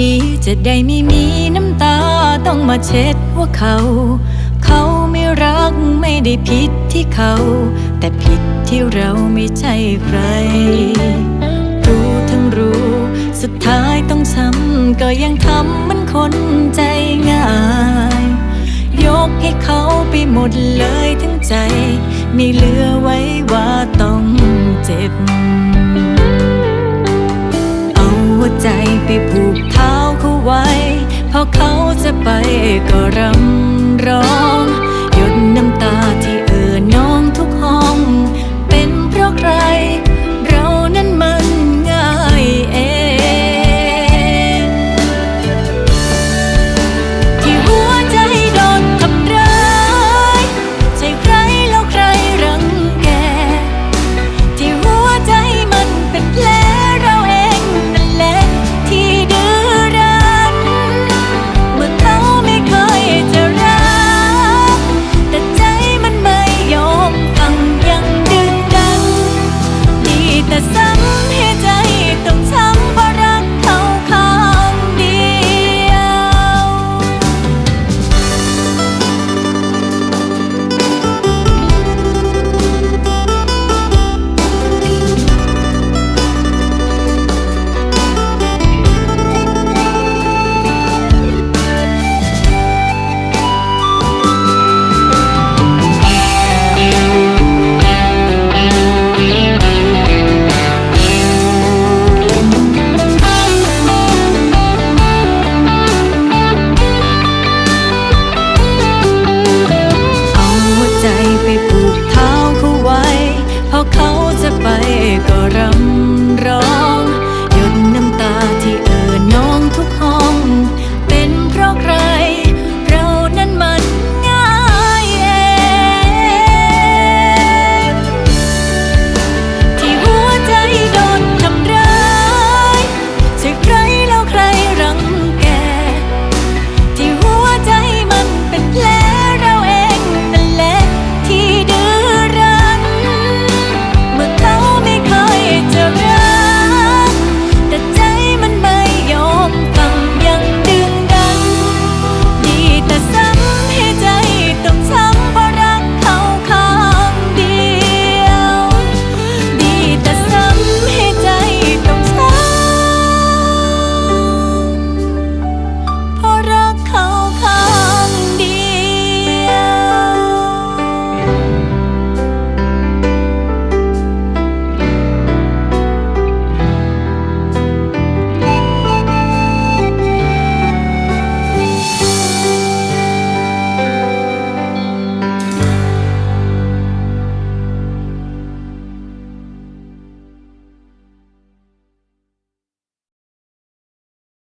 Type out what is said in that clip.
ดีจะได้ไม่มีน้ำตาต้องมาเช็ดว่าเขา เขาไม่รักไม่ได้ผิดที่เขา แต่ผิดที่เราไม่ใช่ใคร รู้ทั้งรู้ สุดท้ายต้องช้ำก็ยังทำมันคนใจง่าย ยกให้เขาไปหมดเลยทั้งใจ ไม่เหลือไว้ว่าต้องเจ็บ ใจไปผูกเท้าเขาไว้ พอเขาจะไปก็รำร้อง